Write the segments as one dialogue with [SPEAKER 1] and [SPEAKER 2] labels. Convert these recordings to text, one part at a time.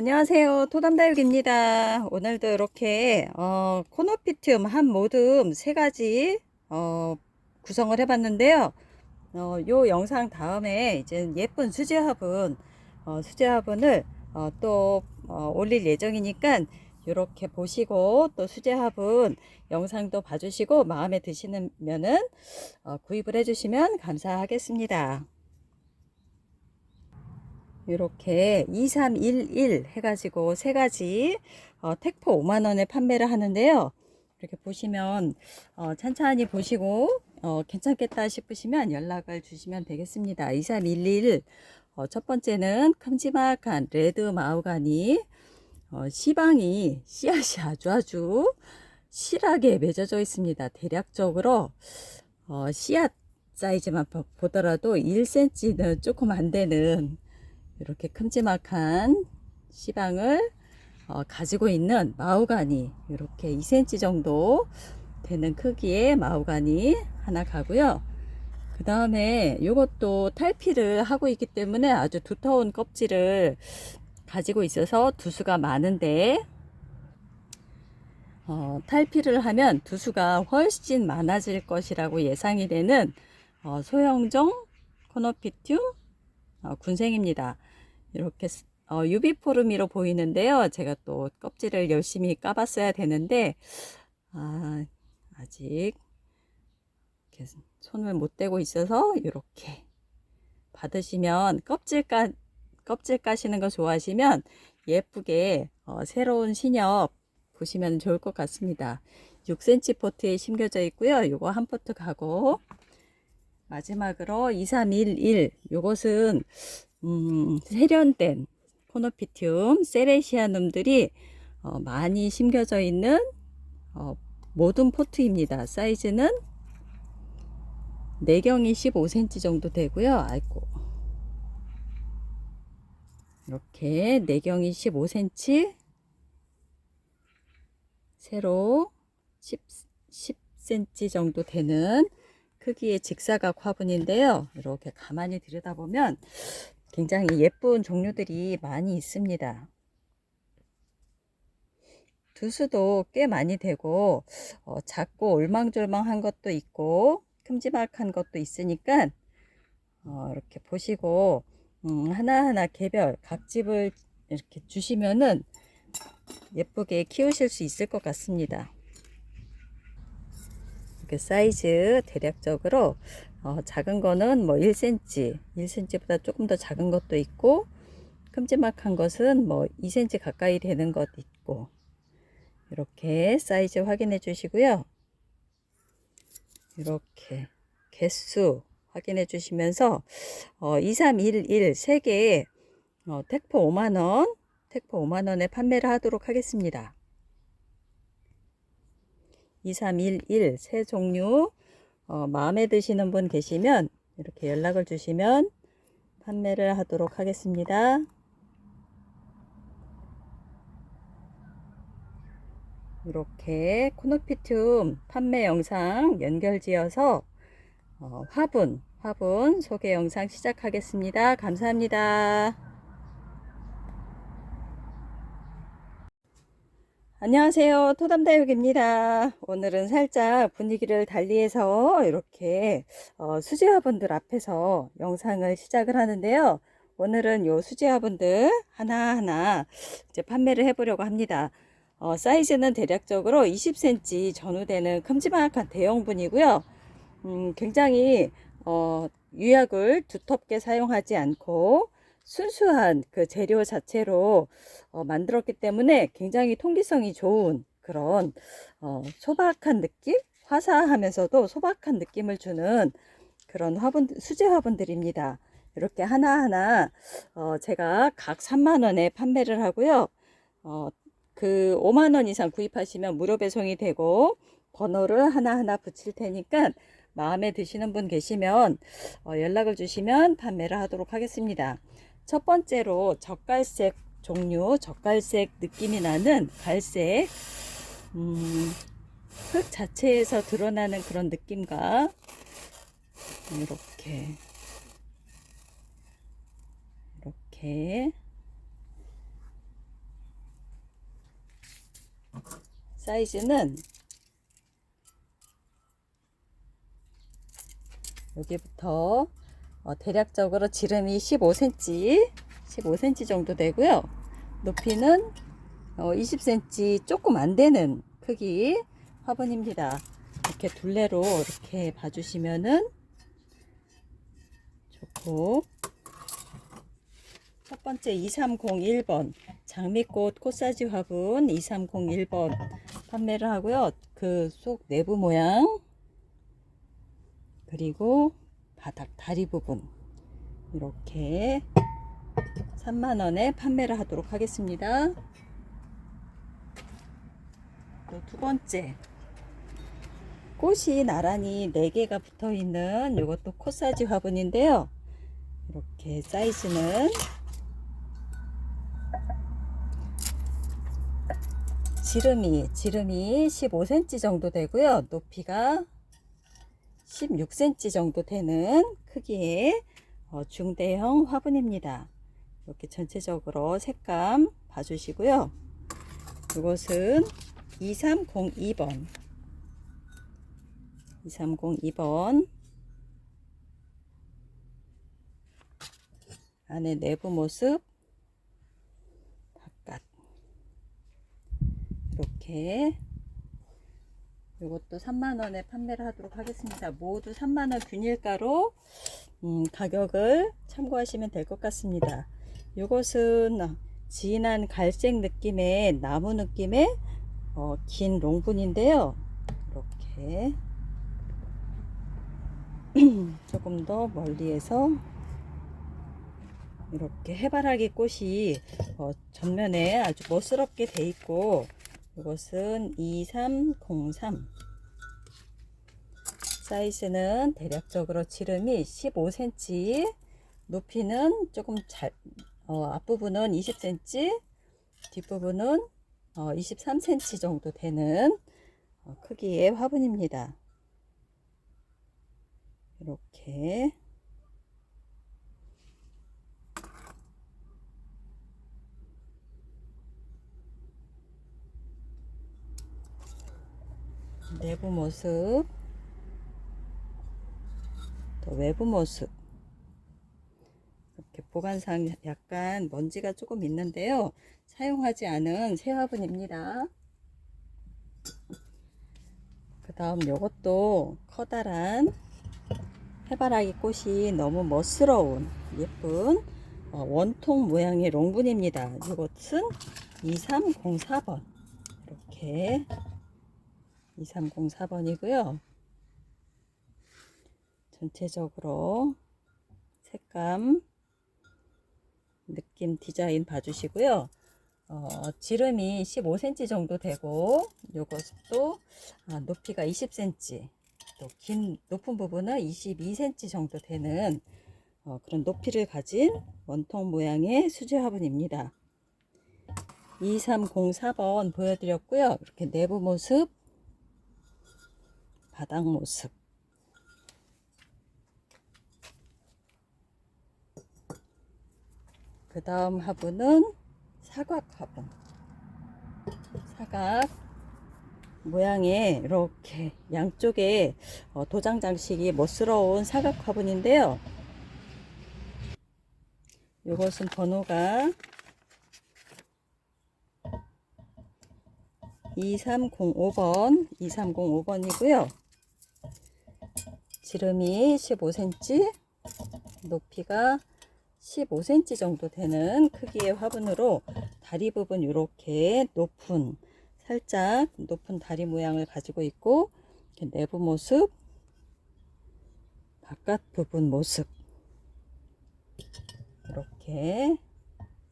[SPEAKER 1] 안녕하세요. 토담다육입니다. 오늘도 이렇게 어, 코노피튬 한 모듬 세 가지 어, 구성을 해봤는데요. 어, 요 영상 다음에 이제 예쁜 수제 화분, 어, 수제 화분을 어, 또 어, 올릴 예정이니까 이렇게 보시고 또 수제 화분 영상도 봐주시고 마음에 드시면은 어, 구입을 해주시면 감사하겠습니다. 이렇게 2311 해가지고 세 가지 어, 택포 5만원에 판매를 하는데요. 이렇게 보시면 어, 찬찬히 보시고 어, 괜찮겠다 싶으시면 연락을 주시면 되겠습니다. 2311 어, 첫 번째는 큼지막한 레드 마우가니 어, 시방이 씨앗이 아주 아주 실하게 맺어져 있습니다. 대략적으로 어, 씨앗 사이즈만 보더라도 1cm는 조금 안 되는 이렇게 큼지막한 시방을 어, 가지고 있는 마우가니 이렇게 2cm 정도 되는 크기의 마우가니 하나 가고요. 그 다음에 이것도 탈피를 하고 있기 때문에 아주 두터운 껍질을 가지고 있어서 두수가 많은데 어, 탈피를 하면 두수가 훨씬 많아질 것이라고 예상이 되는 어, 소형종 코노피튬 어, 군생입니다. 이렇게 어, 유비포르미로 보이는데요. 제가 또 껍질을 열심히 까봤어야 되는데 아, 아직 손을 못 대고 있어서 이렇게 받으시면 껍질 까 껍질 까시는 거 좋아하시면 예쁘게 어, 새로운 신엽 보시면 좋을 것 같습니다. 6cm 포트에 심겨져 있고요. 요거 한 포트 가고 마지막으로 2311 요것은 음, 세련된 코노피튬 세레시아눔들이 어, 많이 심겨져 있는 어, 모든 포트입니다. 사이즈는 내경이 15cm 정도 되고요. 아이고 이렇게 내경이 15cm 세로 10, 10cm 정도 되는 크기의 직사각 화분인데요. 이렇게 가만히 들여다보면 굉장히 예쁜 종류들이 많이 있습니다. 두수도 꽤 많이 되고 어, 작고 올망졸망한 것도 있고 큼지막한 것도 있으니까 어, 이렇게 보시고 음, 하나하나 개별 각 집을 이렇게 주시면은 예쁘게 키우실 수 있을 것 같습니다. 이렇게 사이즈 대략적으로 어, 작은 거는 뭐 1cm, 1cm보다 조금 더 작은 것도 있고 큼지막한 것은 뭐 2cm 가까이 되는 것 있고 이렇게 사이즈 확인해 주시고요. 이렇게 개수 확인해 주시면서 어, 2311 3개에 어, 택포 5만원 택포 5만원에 판매를 하도록 하겠습니다. 2311 세 종류 어, 마음에 드시는 분 계시면 이렇게 연락을 주시면 판매를 하도록 하겠습니다. 이렇게 코노피튬 판매 영상 연결지어서 어, 화분 화분 소개 영상 시작하겠습니다. 감사합니다. 안녕하세요. 토담다육입니다. 오늘은 살짝 분위기를 달리해서 이렇게 어, 수제화분들 앞에서 영상을 시작을 하는데요. 오늘은 요 수제화분들 하나하나 이제 판매를 해보려고 합니다. 어, 사이즈는 대략적으로 20cm 전후되는 큼지막한 대형분이고요. 음, 굉장히 어, 유약을 두텁게 사용하지 않고 순수한 그 재료 자체로 어, 만들었기 때문에 굉장히 통기성이 좋은 그런 어, 소박한 느낌, 화사하면서도 소박한 느낌을 주는 그런 화분 수제 화분들입니다. 이렇게 하나하나 어, 제가 각 3만 원에 판매를 하고요. 어, 그 5만 원 이상 구입하시면 무료 배송이 되고 번호를 하나하나 붙일 테니까 마음에 드시는 분 계시면 어, 연락을 주시면 판매를 하도록 하겠습니다. 첫 번째로 적갈색 종류, 적갈색 느낌이 나는 갈색, 음, 흙 자체에서 드러나는 그런 느낌과 이렇게 이렇게. 사이즈는 여기부터 어, 대략적으로 지름이 15cm, 15cm 정도 되고요. 높이는 어, 20cm 조금 안 되는 크기 화분입니다. 이렇게 둘레로 이렇게 봐주시면은 좋고 첫 번째 2301번 장미꽃 코사지 화분 2301번 판매를 하고요. 그 속 내부 모양 그리고 바닥 다리 부분 이렇게 3만원에 판매를 하도록 하겠습니다. 또 두 번째 꽃이 나란히 4개가 붙어 있는 이것도 코사지 화분인데요. 이렇게 사이즈는 지름이 지름이 15cm 정도 되고요. 높이가 16cm 정도 되는 크기의 어, 중대형 화분입니다. 이렇게 전체적으로 색감 봐주시고요. 이것은 2302번 2302번 안에 내부 모습 바깥 이렇게 이것도 3만원에 판매를 하도록 하겠습니다. 모두 3만원 균일가로 음, 가격을 참고하시면 될 것 같습니다. 이것은 진한 갈색 느낌의 나무 느낌의 어, 긴 롱분인데요. 이렇게 조금 더 멀리에서 이렇게 해바라기 꽃이 어, 전면에 아주 멋스럽게 돼 있고 이것은 2303 사이즈는 대략적으로 지름이 15cm 높이는 조금 잘 어, 앞부분은 20cm 뒷부분은 어, 23cm 정도 되는 어, 크기의 화분입니다. 이렇게 내부 모습. 또 외부 모습. 이렇게 보관상 약간 먼지가 조금 있는데요. 사용하지 않은 새 화분입니다. 그 다음 요것도 커다란 해바라기 꽃이 너무 멋스러운 예쁜 어, 원통 모양의 롱분입니다. 이것은 2304번. 이렇게 2304번이고요. 전체적으로 색감, 느낌, 디자인 봐주시고요. 어, 지름이 15cm 정도 되고 요것도 아, 높이가 20cm 또 긴 높은 부분은 22cm 정도 되는 어, 그런 높이를 가진 원통 모양의 수제 화분입니다. 2304번 보여드렸고요. 이렇게 내부 모습 바닥 모습. 그 다음 화분은 사각 화분. 사각 모양의 이렇게 양쪽에 어, 도장 장식이 멋스러운 사각 화분인데요. 이것은 번호가 2305번 2305번이고요 지름이 15cm, 높이가 15cm 정도 되는 크기의 화분으로 다리 부분 이렇게 높은 살짝 높은 다리 모양을 가지고 있고 내부 모습, 바깥 부분 모습 이렇게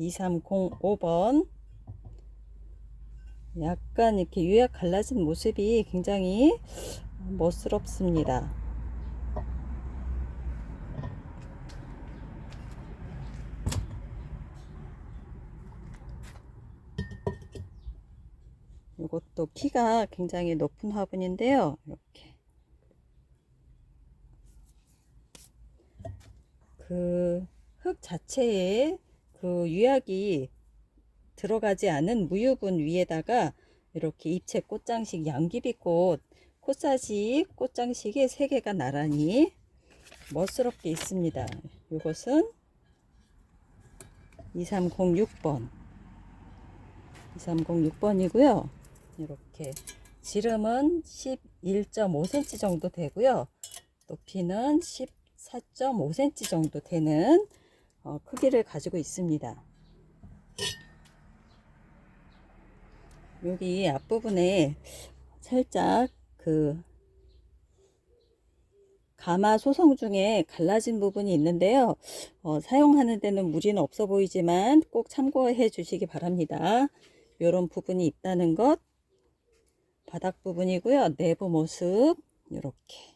[SPEAKER 1] 2305번 약간 이렇게 유약 갈라진 모습이 굉장히 멋스럽습니다. 이것도 키가 굉장히 높은 화분인데요. 이렇게 그 흙 자체에 그 유약이 들어가지 않은 무유분 위에다가 이렇게 입체 꽃장식 양귀비꽃 코사지 꽃장식이 세 개가 나란히 멋스럽게 있습니다. 이것은 2306번 2306번이고요. 이렇게 지름은 11.5cm 정도 되고요. 높이는 14.5cm 정도 되는 어, 크기를 가지고 있습니다. 여기 앞부분에 살짝 그 가마 소성 중에 갈라진 부분이 있는데요. 어, 사용하는 데는 무리는 없어 보이지만 꼭 참고해 주시기 바랍니다. 이런 부분이 있다는 것 바닥 부분이고요. 내부 모습 이렇게.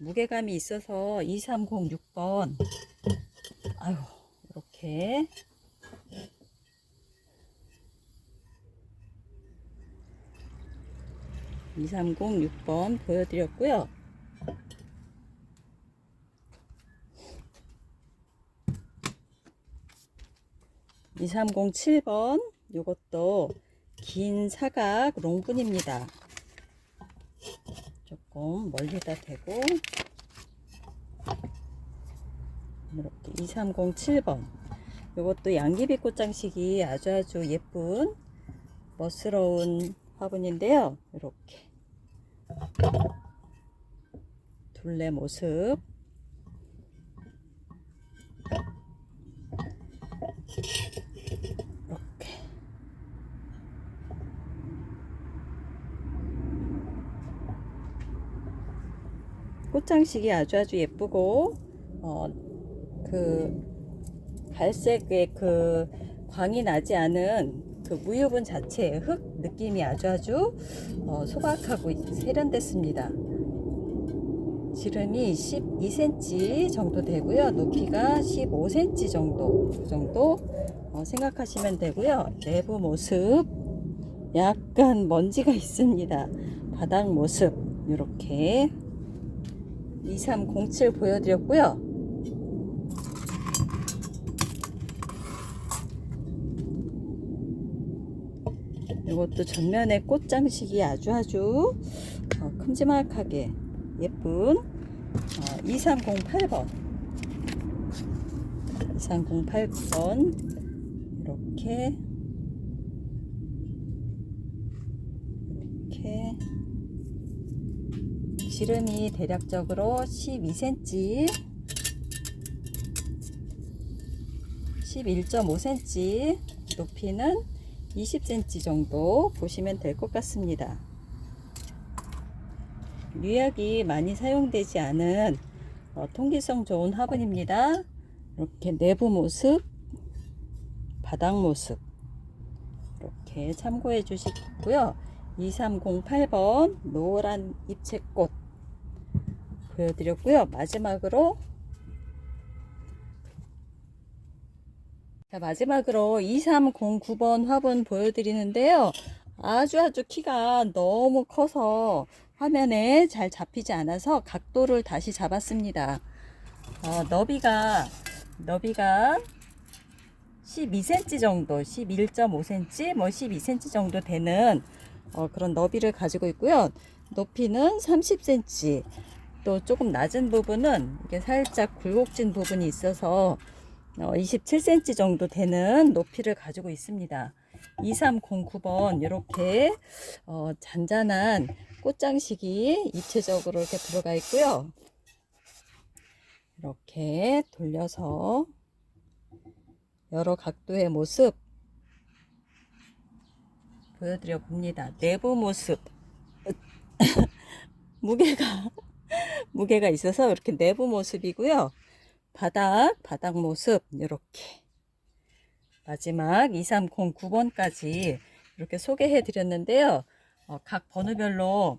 [SPEAKER 1] 무게감이 있어서 2306번. 아유 이렇게. (2306번) 보여드렸고요. (2307번) 요것도 긴 사각 롱분입니다. 조금 멀리다 대고 이렇게 2307번. 이것도 양귀비 꽃장식이 아주 아주 예쁜 멋스러운 화분인데요. 이렇게 둘레 모습 이렇게 꽃장식이 아주 아주 예쁘고 어, 그 갈색의 그 광이 나지 않은 그 무유분 자체의 흙 느낌이 아주 아주 어, 소박하고 세련됐습니다. 지름이 12cm 정도 되고요. 높이가 15cm 정도 그 정도 어, 생각하시면 되고요. 내부 모습 약간 먼지가 있습니다. 바닥 모습 이렇게 2307 보여드렸고요. 이것도 전면에 꽃 장식이 아주 아주 어, 큼지막하게 예쁜 어, 2308번 2308번 이렇게 이렇게 지름이 대략적으로 12cm 11.5cm 높이는 20cm 정도 보시면 될 것 같습니다. 뉴약이 많이 사용되지 않은 어, 통기성 좋은 화분입니다. 이렇게 내부 모습, 바닥 모습 이렇게 참고해 주시고요. 2308번 노란 입체꽃 보여드렸고요. 마지막으로 자, 마지막으로 2309번 화분 보여드리는데요. 아주 아주 키가 너무 커서 화면에 잘 잡히지 않아서 각도를 다시 잡았습니다. 어, 너비가, 너비가 12cm 정도, 11.5cm, 뭐 12cm 정도 되는 어, 그런 너비를 가지고 있고요. 높이는 30cm. 또 조금 낮은 부분은 이게 살짝 굴곡진 부분이 있어서 어, 27cm 정도 되는 높이를 가지고 있습니다. 2309번 이렇게 어, 잔잔한 꽃장식이 입체적으로 이렇게 들어가 있고요. 이렇게 돌려서 여러 각도의 모습 보여드려 봅니다. 내부 모습 무게가 무게가 있어서 이렇게 내부 모습이고요. 바닥, 바닥 모습 이렇게 마지막 2309번까지 이렇게 소개해 드렸는데요. 어, 각 번호별로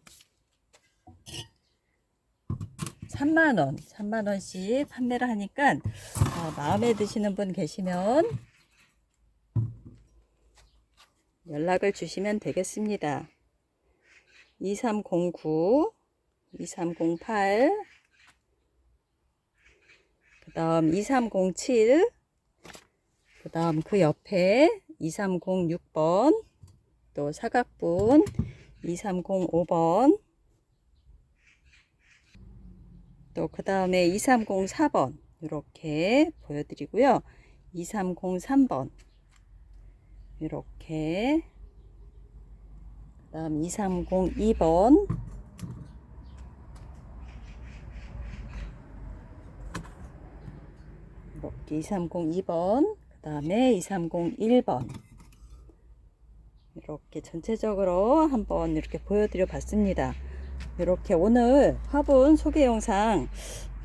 [SPEAKER 1] 3만원, 3만원씩 판매를 하니까 어, 마음에 드시는 분 계시면 연락을 주시면 되겠습니다. 2309, 2308, 그 다음 2307, 그 다음 그 옆에 2306번, 또 사각분 2305번, 또 그 다음에 2304번. 이렇게 보여드리고요. 2303번. 이렇게. 그 다음 2302번 이렇게 2302번 그 다음에 2301번 이렇게 전체적으로 한번 이렇게 보여드려 봤습니다. 이렇게 오늘 화분 소개 영상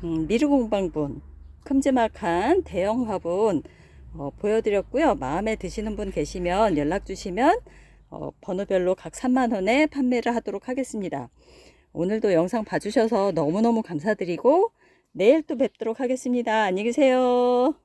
[SPEAKER 1] 음, 미르공방분 큼지막한 대형 화분 어, 보여드렸고요. 마음에 드시는 분 계시면 연락 주시면 어, 번호별로 각 3만원에 판매를 하도록 하겠습니다. 오늘도 영상 봐주셔서 너무너무 감사드리고 내일 또 뵙도록 하겠습니다. 안녕히 계세요.